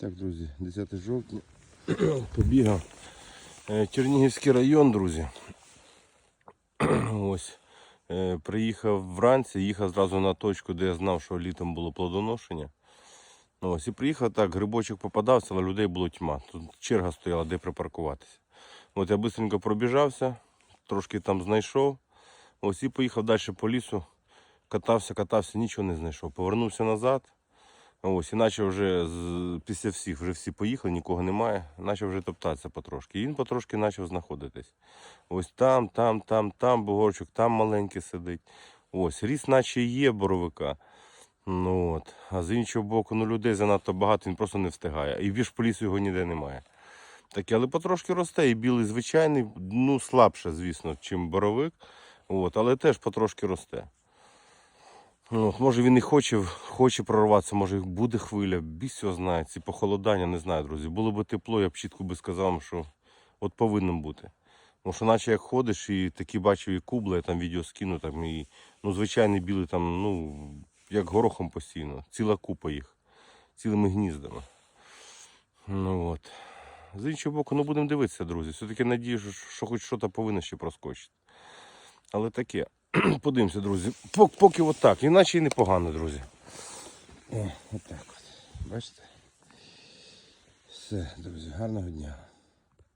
Так, друзі, 10 жовтня. Побігав. Е, Чернігівський район, друзі. Ось. Е, Приїхав вранці, їхав зразу на точку, де я знав, що літом було плодоношення. Ну, Ось, і приїхав так, грибочок попадався, але людей було тьма. Тут черга стояла, де припаркуватися. От я швидко пробіжався, трошки там знайшов. Ось і поїхав далі по лісу. Катався, катався, нічого не знайшов. Повернувся назад. Ось, і почав вже з, після всіх, вже всі поїхали, нікого немає. Почав вже топтатися потрошки. І він потрошки почав знаходитись. Ось там, там, там, там бугорчик, там маленький сидить. Ось, ріс наче є боровика. Ну от. А з іншого боку, ну людей занадто багато, він просто не встигає. І більш по лісу його ніде немає. Таке, але потрошки росте. І білий звичайний, ну слабше, звісно, чим боровик. От, але теж потрошки росте. Ну, От, може він і хоче, хоче прорватися, може буде хвиля, біс його знає, ці похолодання, не знаю, друзі. Було б тепло, я б чітко би сказав, що от повинно бути. Тому що наче як ходиш і такі бачив і кубла, я там відео скину, там і ну, звичайний білий там, ну, як горохом постійно. Ціла купа їх, цілими гніздами. Ну от. З іншого боку, ну будемо дивитися, друзі. Все-таки надію, що хоч щось повинно ще проскочити. Але таке. Подивимося, друзі. Поки отак. Іначе і непогано, друзі. О, отак от. Бачите? Все, друзі, гарного дня.